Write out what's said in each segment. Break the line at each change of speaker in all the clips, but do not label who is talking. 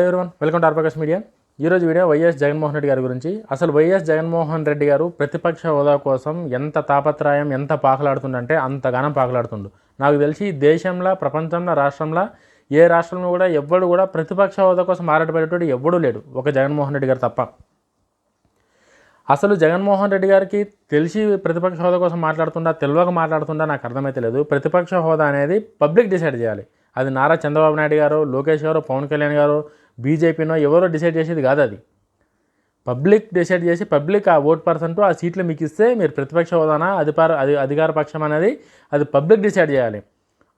Everyone welcome to ఆర్పకస్ media ఈరోజు video YS Jaganmohan Reddy గారి గురించి. అసలు వైఎస్ జగన్మోహన్ రెడ్డి గారు ప్రతిపక్ష హోదా కోసం ఎంత తాపత్రయం ఎంత పాకలాడుతుండంటే అంతగానం పాకలాడుతుండు. నాకు తెలిసి దేశంలో ప్రపంచంలో రాష్ట్రంలో ఏ రాష్ట్రంలో కూడా ఎవ్వడు కూడా ప్రతిపక్ష హోదా కోసం ఆరాటపడేటోడు ఎవ్వడూ లేడు. ఒక జగన్మోహన్ రెడ్డి గారు తప్ప. అసలు జగన్మోహన్ రెడ్డి గారికి తెలిసి ప్రతిపక్ష హోదా కోసం మాట్లాడుతుండా తెలియక మాట్లాడుతుండా నాకు అర్థమైతే లేదు. ప్రతిపక్ష హోదా అనేది పబ్లిక్ డిసైడ్ చేయాలి. అది నారా చంద్రబాబు నాయుడు గారు లోకేష్ గారు పవన్ కళ్యాణ్ గారు బీజేపీనో ఎవరో డిసైడ్ చేసేది కాదు అది. పబ్లిక్ డిసైడ్ చేసి పబ్లిక్ ఆ ఓట్ పర్సెంట్ ఆ సీట్లు మీకు ఇస్తే మీరు ప్రతిపక్ష హోదానా అధికార అది అధికార పక్షం అనేది అది పబ్లిక్ డిసైడ్ చేయాలి.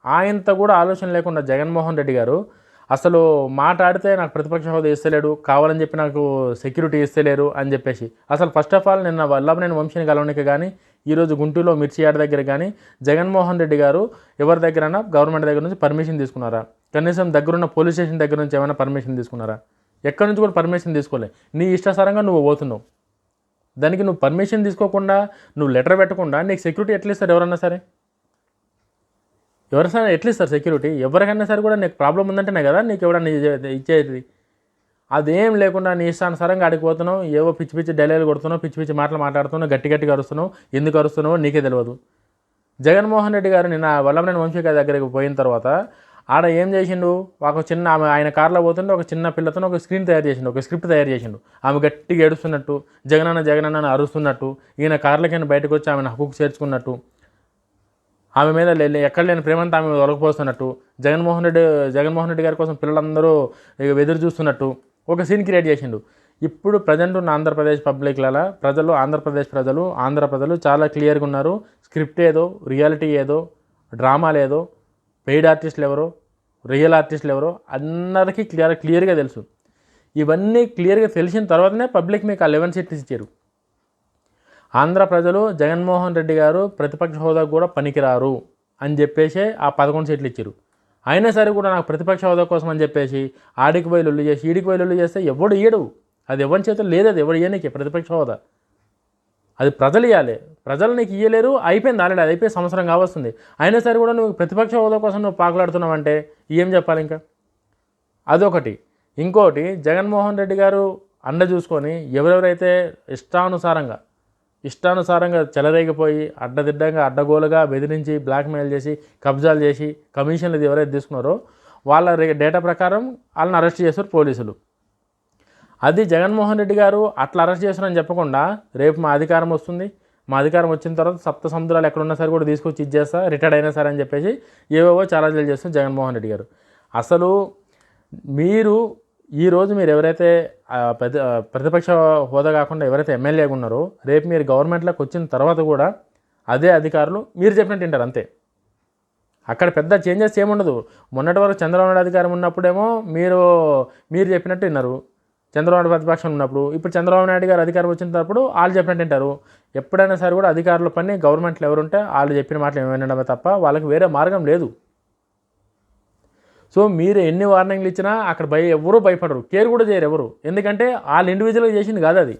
ఆయనతో కూడా ఆలోచన లేకుండా జగన్మోహన్ రెడ్డి గారు అసలు మాట్లాడితే నాకు ప్రతిపక్ష హోదా ఇస్తలేడు కావాలని చెప్పి నాకు సెక్యూరిటీ ఇస్తలేరు అని చెప్పేసి. అసలు ఫస్ట్ ఆఫ్ ఆల్ నిన్న వల్లభనేని వంశీని కలవనికి కానీ ఈరోజు గుంటూరులో మిర్చి యార్డ్ దగ్గర కానీ జగన్మోహన్ రెడ్డి గారు ఎవరి దగ్గరైనా గవర్నమెంట్ దగ్గర నుంచి పర్మిషన్ తీసుకున్నారా? కనీసం దగ్గరున్న పోలీస్ స్టేషన్ దగ్గర నుంచి ఏమైనా పర్మిషన్ తీసుకున్నారా? ఎక్కడి నుంచి కూడా పర్మిషన్ తీసుకోలే. నీ ఇష్టాసారంగా నువ్వు పోతున్నావు. దానికి నువ్వు పర్మిషన్ తీసుకోకుండా నువ్వు లెటర్ పెట్టకుండా నీకు సెక్యూరిటీ ఎట్లా ఇస్తారు ఎవరన్నా సరే? ఎవరైనా ఎట్లా ఇస్తారు సెక్యూరిటీ ఎవరికైనా సరే కూడా నీకు ప్రాబ్లం ఉందంటేనే కదా నీకు ఎవడన్నా ఇచ్చే- ఇచ్చేది. అదేం లేకుండా నీ ఇష్టానుసారంగా ఆడికి పోతున్నావు ఏవో పిచ్చి పిచ్చి డైలాగులు కొడుతున్నావు పిచ్చి పిచ్చి మాటలు మాట్లాడుతున్నావు గట్టి గట్టిగా అరుస్తున్నావు ఎందుకు అరుస్తున్నావో నీకే తెలియదు జగన్మోహన్ రెడ్డి గారు నిన్న వల్లభనేని వంశీ దగ్గరికి పోయిన తర్వాత ఆడ ఏం చేసిండు? ఒక చిన్న ఆమె ఆయన కార్లో పోతుంటే ఒక చిన్న పిల్లతో ఒక స్క్రీన్ తయారు చేసిండు ఒక స్క్రిప్ట్ తయారు చేసిండు. ఆమె గట్టిగా ఏడుస్తున్నట్టు జగనన్న జగనన్న అరుస్తున్నట్టు ఈయన కార్లకైనా బయటకు వచ్చి ఆమెను హక్కు చేర్చుకున్నట్టు ఆమె మీద ఎక్కడ లేని ప్రేమంతా ఆమె ఒలకపోస్తున్నట్టు జగన్మోహన్ రెడ్డి జగన్మోహన్ రెడ్డి గారి కోసం పిల్లలందరూ ఎదురు చూస్తున్నట్టు ఒక సీన్ క్రియేట్ చేసిండు. ఇప్పుడు ప్రజెంట్ ఉన్న ఆంధ్రప్రదేశ్ పబ్లిక్లలో ప్రజలు ఆంధ్రప్రదేశ్ ప్రజలు ఆంధ్ర ప్రజలు చాలా క్లియర్గా ఉన్నారు. స్క్రిప్ట్ ఏదో రియాలిటీ ఏదో డ్రామా లేదో పెయిడ్ ఆర్టిస్టులు ఎవరో రియల్ ఆర్టిస్టులు ఎవరో అందరికీ క్లియర్ క్లియర్గా తెలుసు. ఇవన్నీ క్లియర్గా తెలిసిన తర్వాతనే పబ్లిక్ మీకు ఆ లెవెన్ సీట్స్ ఇచ్చారు. ఆంధ్ర ప్రజలు జగన్మోహన్ రెడ్డి గారు ప్రతిపక్ష హోదా కూడా పనికిరారు అని చెప్పేసి ఆ పదకొండు సీట్లు ఇచ్చారు. అయినా సరే కూడా నాకు ప్రతిపక్ష హోదా కోసం అని చెప్పేసి ఆడికి పోయి లొల్లు చేసి ఈడికి పోయి లొల్లు చేస్తే ఎవడు ఇయ్యడు అది ఎవరి చేతులు లేదు అది ఎవడు ఇయ్యనికి ప్రతిపక్ష హోదా. అది ప్రజలు ఇవ్వాలి ప్రజలు నీకు ఇయ్యలేరు అయిపోయింది ఆల్రెడీ అది అయిపోయి సంవత్సరం కావస్తుంది. అయినా సరే కూడా నువ్వు ప్రతిపక్ష హోదా కోసం నువ్వు పాకులాడుతున్నావు అంటే ఏం చెప్పాలి ఇంకా? అదొకటి. ఇంకోటి జగన్మోహన్ రెడ్డి గారు అండ చూసుకొని ఎవరెవరైతే ఇష్టానుసారంగా ఇష్టానుసారంగా చెలరేగిపోయి అడ్డదిడ్డంగా అడ్డగోలుగా బెదిరించి బ్లాక్మెయిల్ చేసి కబ్జాలు చేసి కమిషన్లు ఎవరైతే తీసుకున్నారో వాళ్ళ రే- డేటా ప్రకారం వాళ్ళని అరెస్ట్ చేశారు పోలీసులు. అది జగన్మోహన్ రెడ్డి గారు అట్లా అరెస్ట్ చేశారని చెప్పకుండా రేపు మా అధికారం వస్తుంది. మా అధికారం వచ్చిన తర్వాత సప్త సముద్రాలు ఎక్కడున్నా సరే కూడా తీసుకొచ్చి ఇచ్చేస్తా రిటైర్డ్ అయినా సరే అని చెప్పేసి ఏవేవో ఛాలెంజ్లు చేస్తారు జగన్మోహన్ రెడ్డి గారు. అసలు మీరు ఈరోజు మీరు ఎవరైతే పెద్ద ప్రతి ప్రతిపక్ష హోదా కాకుండా ఎవరైతే ఎమ్మెల్యేగా ఉన్నారో రేపు మీరు గవర్నమెంట్లోకి వచ్చిన తర్వాత కూడా అదే అధికారులు మీరు చెప్పినట్టు వింటారు అంతే. అక్కడ పెద్ద చేంజెస్ ఏముండదు. మొన్నటి వరకు చంద్రబాబు నాయుడు అధికారం ఉన్నప్పుడేమో మీరు మీరు చెప్పినట్టు విన్నారు. చంద్రబాబు నాయుడు ప్రతిపక్షం ఉన్నప్పుడు ఇప్పుడు చంద్రబాబు నాయుడు గారు అధికారం వచ్చినప్పుడు వాళ్ళు చెప్పినట్టు వింటారు. ఎప్పుడైనా సరే కూడా అధికారుల పని గవర్నమెంట్లో ఎవరుంటే వాళ్ళు చెప్పిన మాటలు ఏమైనా వినడమే తప్ప వాళ్ళకి వేరే మార్గం లేదు. సో మీరు ఎన్ని వార్నింగ్లు ఇచ్చినా అక్కడ భయ ఎవరూ భయపడరు. కేర్ కూడా చేయరు ఎవరు. ఎందుకంటే వాళ్ళు ఇండివిజువల్గా చేసింది కాదు అది.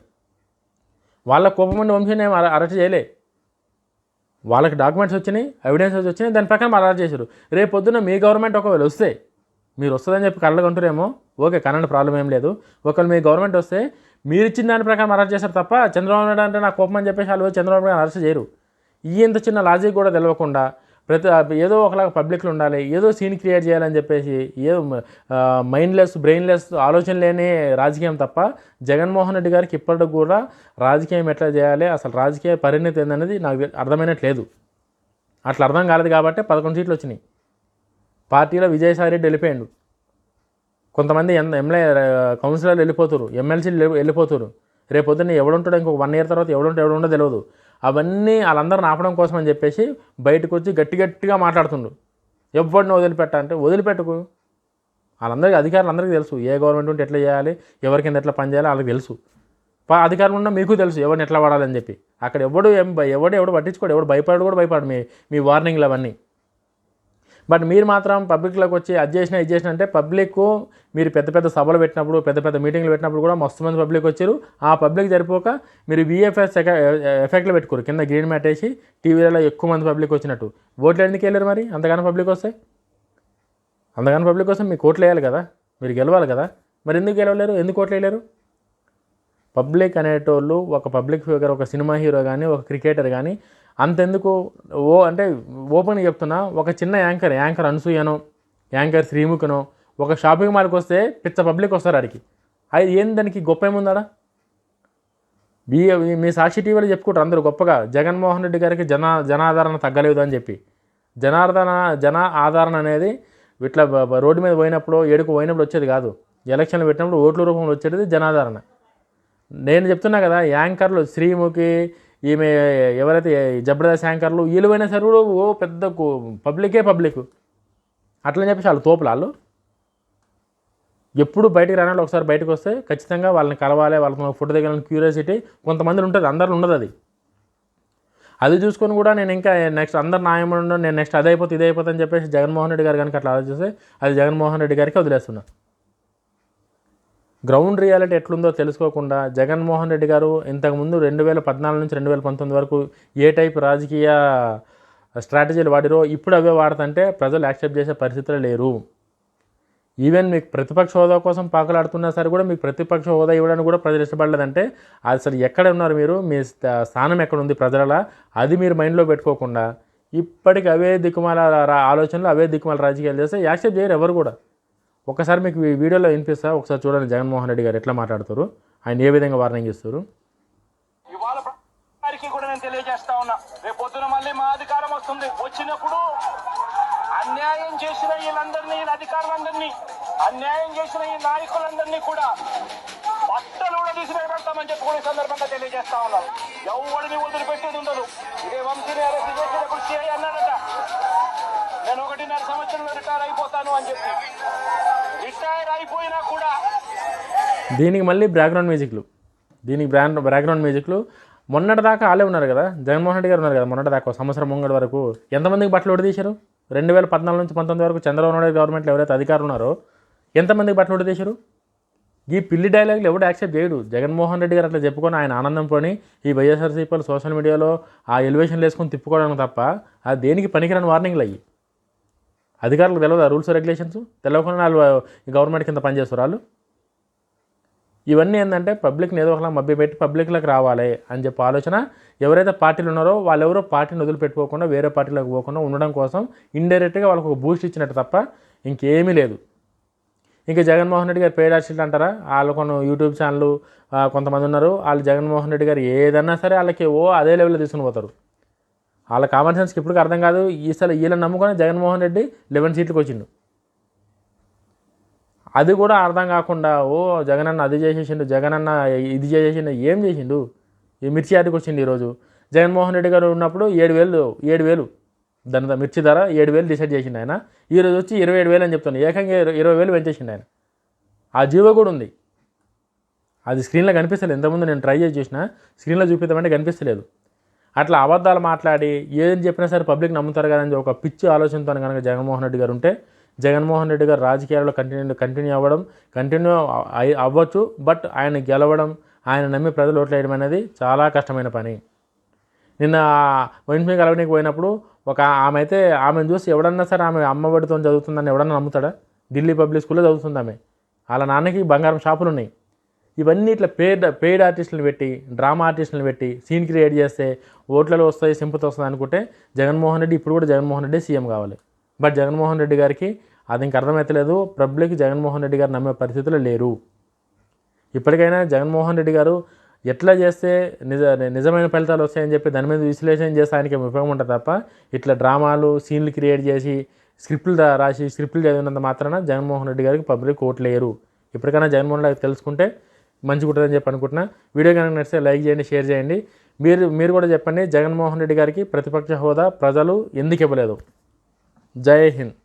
వాళ్ళ కోపమండి వంశీని ఏం అరెస్ట్ చేయలే. వాళ్ళకి డాక్యుమెంట్స్ వచ్చినాయి ఎవిడెన్సెస్ వచ్చినాయి దాని ప్రకారం అరెస్ట్ చేశారు. రేపు పొద్దున్న మీ గవర్నమెంట్ ఒకవేళ వస్తే మీరు వస్తుందని చెప్పి కళ్ళగా అంటారేమో ఓకే కనండి ప్రాబ్లం ఏం లేదు. ఒకవేళ మీ గవర్నమెంట్ వస్తే మీరు ఇచ్చిన దాని ప్రకారం అరెస్ట్ చేశారు తప్ప చంద్రబాబు నాయుడు అంటే నా కోపం అని చెప్పేసి వాళ్ళు చంద్రబాబు నాయుడు అరెస్ట్ చేయరు. ఈ ఇంత చిన్న లాజిక్ కూడా తెలియకుండా ప్రతి ఏదో ఒకలాగా పబ్లిక్లో ఉండాలి ఏదో సీన్ క్రియేట్ చేయాలని చెప్పేసి ఏదో మైండ్లెస్ బ్రెయిన్లెస్ ఆలోచన లేని రాజకీయం తప్ప జగన్మోహన్ రెడ్డి గారికి ఇప్పటికి కూడా రాజకీయం ఎట్లా చేయాలి అసలు రాజకీయ పరిణితి ఏందనేది నాకు అర్థమైనట్లేదు అట్లా అర్థం కాలేదు కాబట్టి పదకొండు సీట్లు వచ్చినాయి. పార్టీలో విజయసాయి రెడ్డి వెళ్ళిపోయాడు. కొంతమంది ఎం ఎమ్మెల్యే కౌన్సిలర్లు వెళ్ళిపోతారు ఎమ్మెల్సీలు వెళ్ళిపోతారు రేపు పొద్దున్న ఎవడుంటాడో ఇంకొక వన్ ఇయర్ తర్వాత ఎవడుంటే ఎవడుండో తెలియదు అవన్నీ వాళ్ళందరిని ఆపడం కోసం అని చెప్పేసి బయటకు వచ్చి గట్టి గట్టిగా మాట్లాడుతుండు. ఎవరిని వదిలిపెట్ట అంటే వదిలిపెట్టుకు. వాళ్ళందరికీ అధికారులు అందరికీ తెలుసు. ఏ గవర్నమెంట్ ఉంటే ఎట్లా చేయాలి ఎవరి కింద ఎట్లా పనిచేయాలి వాళ్ళకి తెలుసు. ప- ఉన్నా మీకు తెలుసు ఎవరిని ఎట్లా వాడాలని చెప్పి. అక్కడ ఎవడు ఏం ఎవడు ఎవడు పట్టించుకోడు ఎవడు భయపడు కూడా భయపడు మీ మీ వార్నింగ్లు అవన్నీ. బట్ మీరు మాత్రం పబ్లిక్లోకి వచ్చి అది చేసిన ఇది చేసిన అంటే పబ్లిక్ మీరు పెద్ద పెద్ద సభలు పెట్టినప్పుడు పెద్ద పెద్ద మీటింగ్లు పెట్టినప్పుడు కూడా మస్తు మంది పబ్లిక్ వచ్చారు. ఆ పబ్లిక్ జరిపోక మీరు విఎఫ్ఎస్ ఎఫెక్ట్లో పెట్టుకోరు. కింద గ్రీన్ మ్యాట్ వేసి టీవీలలో ఎక్కువ మంది పబ్లిక్ వచ్చినట్టు. ఓట్లు ఎందుకు వెళ్ళారు మరి? అంతగానో పబ్లిక్ వస్తే? అంతగానో పబ్లిక్ కోసం మీకు ఓట్లు వేయాలి కదా? మీరు గెలవాలి కదా? మరి ఎందుకు గెలవలేరు? ఎందుకు ఓట్లేయలేరు పబ్లిక్ అనేటోళ్ళు ఒక పబ్లిక్ ఫిగర్ ఒక సినిమా హీరో కానీ ఒక క్రికెటర్ కానీ అంతెందుకు? ఓ అంటే ఓపెన్గా చెప్తున్నా ఒక చిన్న యాంకర్ యాంకర్ అనసూయనో యాంకర్ శ్రీముఖనో ఒక షాపింగ్ మాల్కి వస్తే పిచ్చ పబ్లిక్ వస్తారు ఆడికి. అది ఏం దానికి గొప్ప ఏముందాడా? మీ మీ సాక్షి టీవీలో చెప్పుకుంటారు అందరూ గొప్పగా జగన్మోహన్ రెడ్డి గారికి జన జనాదరణ తగ్గలేదు అని చెప్పి. జనార్దన జన ఆదరణ అనేది ఇట్లా రోడ్డు మీద పోయినప్పుడు ఏడుకు పోయినప్పుడు వచ్చేది కాదు. ఎలక్షన్లు పెట్టినప్పుడు ఓట్ల రూపంలో వచ్చేది జనాదరణ. నేను చెప్తున్నా కదా యాంకర్లు శ్రీముఖి ఈమె ఎవరైతే జబర్దస్త్ యాంకర్లు వీళ్ళు సరే కూడా ఓ పెద్ద పబ్లికే పబ్లిక్. అట్లని చెప్పేసి వాళ్ళు తోపులు వాళ్ళు. ఎప్పుడు బయటికి రానాడు ఒకసారి బయటకు వస్తే ఖచ్చితంగా వాళ్ళని కలవాలి వాళ్ళతో ఫోటో దిగాలని క్యూరియాసిటీ కొంతమంది ఉంటుంది అందరిలో ఉండదు అది. అది చూసుకొని కూడా నేను ఇంకా నెక్స్ట్ అందరు న్యాయమండు నేను నెక్స్ట్ అదే అయిపోతే ఇదే అని చెప్పేసి జగన్మోహన్ రెడ్డి గారు కనుక అట్లా ఆలోచిస్తే అది జగన్మోహన్ రెడ్డి గారికి వదిలేస్తున్నాను గ్రౌండ్ రియాలిటీ ఎట్లుందో తెలుసుకోకుండా జగన్మోహన్ రెడ్డి గారు ఇంతకుముందు రెండు వేల పద్నాలుగు నుంచి రెండు వేల పంతొమ్మిది వరకు ఏ టైప్ రాజకీయ స్ట్రాటజీలు వాడిరో ఇప్పుడు అవే వాడతంటే ప్రజలు యాక్సెప్ట్ చేసే పరిస్థితులు లేరు. ఈవెన్ మీకు ప్రతిపక్ష హోదా కోసం పాకులాడుతున్నా సరే కూడా మీకు ప్రతిపక్ష హోదా ఇవ్వడానికి కూడా ప్రజలు ఇష్టపడలేదంటే అసలు ఎక్కడ ఉన్నారు మీరు? మీ స్థా- స్థానం ఎక్కడ ఉంది ప్రజలలా? అది మీరు మైండ్లో పెట్టుకోకుండా ఇప్పటికి అవే దిక్కుమాల ఆలోచనలు అవే దిక్కుమాల రాజకీయాలు చేస్తే యాక్సెప్ట్ చేయరు ఎవరు కూడా. ఒకసారి మీకు ఈ వీడియోలో వినిపిస్తా. ఒకసారి చూడండి జగన్మోహన్ రెడ్డి గారు ఎట్లా మాట్లాడుతారు. ఆయన ఏ విధంగా వార్నింగ్ ఇస్తారు?
కూడా నేను తెలియజేస్తా ఉన్నా రేపు పొద్దున మళ్ళీ మా అధికారం వస్తుంది. వచ్చినప్పుడు అన్యాయం చేసిన వీళ్ళందరినీ అధికారులందరినీ అన్యాయం చేసిన ఈ నాయకులందరినీ కూడా బట్టలు కూడా తీసి పెడతామని చెప్పి కూడా సందర్భంగా తెలియజేస్తా ఉన్నాం. ఎవరిని వదిలిపెట్టేది ఉండదు. ఇదే వంశీని అరెస్ట్ చేసినప్పుడు సిఐ అన్నాడట నేను ఒకటిన్నర సంవత్సరంలో రిటైర్ అయిపోతాను అని చెప్పి. రిటైర్ అయిపోయినా కూడా.
దీనికి మళ్ళీ బ్యాక్గ్రౌండ్ మ్యూజిక్లు. దీనికి బ్రాండ్ బ్యాక్గ్రౌండ్ మ్యూజిక్లు. మొన్నటి దాకా ఆలే ఉన్నారు కదా? జగన్మోహన్ రెడ్డి గారు ఉన్నారు కదా మొన్నటిదాకా ఒక సంవత్సరం ముంగడి వరకు. ఎంతమందికి బట్టలు ఉడదీశారు రెండు వేల పద్నాలుగు నుంచి పంతొమ్మిది వరకు చంద్రబాబు నాయుడు గవర్నమెంట్లో ఎవరైతే అధికారులు ఉన్నారో ఎంతమందికి బట్టలు ఉడదీశారు ఈ పిల్లి డైలాగులు ఎవడు యాక్సెప్ట్ చేయడు? జగన్మోహన్ రెడ్డి గారు అట్లా చెప్పుకొని ఆయన ఆనందం పోని ఈ వైఎస్ఆర్సీపీలు సోషల్ మీడియాలో ఆ ఎలివేషన్లు వేసుకొని తిప్పుకోవడానికి తప్ప అది దేనికి పనికిరాని వార్నింగ్లు అయ్యి? అధికారులకు తెలియదు రూల్స్ రెగ్యులేషన్స్ తెలియకుండా వాళ్ళు గవర్నమెంట్ కింద పనిచేస్తారు వాళ్ళు? ఇవన్నీ ఏంటంటే పబ్లిక్ని ఏదో ఒకలా మభ్యపెట్టి పబ్లిక్లోకి రావాలి అని చెప్పి ఆలోచన ఎవరైతే పార్టీలు ఉన్నారో వాళ్ళెవరో పార్టీని వదిలిపెట్టుకోకుండా వేరే పార్టీలోకి పోకుండా ఉండడం కోసం ఇండైరెక్ట్గా వాళ్ళకు ఒక బూస్ట్ ఇచ్చినట్టు తప్ప ఇంకేమీ లేదు. ఇంకా జగన్మోహన్ రెడ్డి గారు పేడ్ ఆర్టిస్టులు అంటారా? వాళ్ళు కొన్ని యూట్యూబ్ ఛానల్ కొంతమంది ఉన్నారు. వాళ్ళు జగన్మోహన్ రెడ్డి గారు ఏదన్నా సరే వాళ్ళకి ఓ అదే లెవెల్లో తీసుకుని పోతారు. వాళ్ళ కామన్ సెన్స్కి ఇప్పటికీ అర్థం కాదు. ఈసారి వీళ్ళని నమ్ముకొని జగన్మోహన్ రెడ్డి లెవెన్ సీట్లకు వచ్చిండు. అది కూడా అర్థం కాకుండా ఓ జగనన్న అది చేసేసిండు జగనన్న ఇది చేసేసిండు ఏం చేసిండు? ఈ మిర్చి ఆటకి వచ్చిండు ఈరోజు. జగన్మోహన్ రెడ్డి గారు ఉన్నప్పుడు ఏడు వేలు ఏడు వేలు. దాని మిర్చి ధర ఏడు వేలు డిసైడ్ చేసిండు ఆయన. ఈరోజు వచ్చి ఇరవై ఏడు వేలు అని చెప్తాను ఏకంగా ఇరవై- ఇరవై వేలు పెంచేసిండు ఆయన. ఆ జీవో కూడా ఉంది. అది స్క్రీన్లో కనిపిస్తలేదు. ఇంతకుముందు నేను ట్రై చేసి చూసిన స్క్రీన్లో చూపిద్దామంటే కనిపిస్తలేదు. అట్లా అబద్ధాలు మాట్లాడి ఏం చెప్పినా సరే పబ్లిక్ నమ్ముతారు కదని ఒక పిచ్చి ఆలోచనతో కనుక జగన్మోహన్ రెడ్డి గారు ఉంటే జగన్మోహన్ రెడ్డి గారు రాజకీయాల్లో కంటిన్యూ కంటిన్యూ అవ్వడం కంటిన్యూ అవ్వచ్చు బట్ ఆయన గెలవడం ఆయన నమ్మి ప్రజలు ఓట్లు వేయడం అనేది చాలా కష్టమైన పని. నిన్న వైన్స్మి కలవడానికి పోయినప్పుడు ఒక ఆమె అయితే ఆమెను చూసి ఎవడన్నా సరే ఆమె అమ్మఒడితో చదువుతుందని ఎవడన్నా నమ్ముతాడా? ఢిల్లీ పబ్లిక్ స్కూల్లో చదువుతుంది ఆమె. వాళ్ళ నాన్నకి బంగారం షాపులు ఉన్నాయి. ఇవన్నీ ఇట్లా పేడ్ పెయిడ్ ఆర్టిస్టులను పెట్టి డ్రామా ఆర్టిస్టులను పెట్టి సీన్ క్రియేట్ చేస్తే ఓట్లలో వస్తాయి సింపతి వస్తుంది అనుకుంటే జగన్మోహన్ రెడ్డి ఇప్పుడు కూడా జగన్మోహన్ రెడ్డి సీఎం కావాలి. బట్ జగన్మోహన్ రెడ్డి గారికి అది ఇంక అర్థమవుతలేదు పబ్లిక్ జగన్మోహన్ రెడ్డి గారు నమ్మే పరిస్థితులు లేరు. ఇప్పటికైనా జగన్మోహన్ రెడ్డి గారు ఎట్లా చేస్తే నిజ నిజమైన ఫలితాలు వస్తాయని చెప్పి దాని మీద విశ్లేషణ చేస్తే ఆయనకి ఉపయోగం ఉంటుంది తప్ప ఇట్లా డ్రామాలు సీన్లు క్రియేట్ చేసి స్క్రిప్టులు రాసి స్క్రిప్టులు చదివినంత మాత్రాన జగన్మోహన్ రెడ్డి గారికి పబ్లిక్ ఓట్లేరు. ఇప్పటికైనా జగన్మోహన్ రెడ్డి గారికి తెలుసుకుంటే మంచిగా ఉంటుందని చెప్పి అనుకుంటున్నా. వీడియో కనుక నచ్చితే లైక్ చేయండి షేర్ చేయండి. మీరు మీరు కూడా చెప్పండి. జగన్మోహన్ రెడ్డి గారికి ప్రతిపక్ష హోదా ప్రజలు ఎందుకు ఇవ్వలేదు? జై హింద్.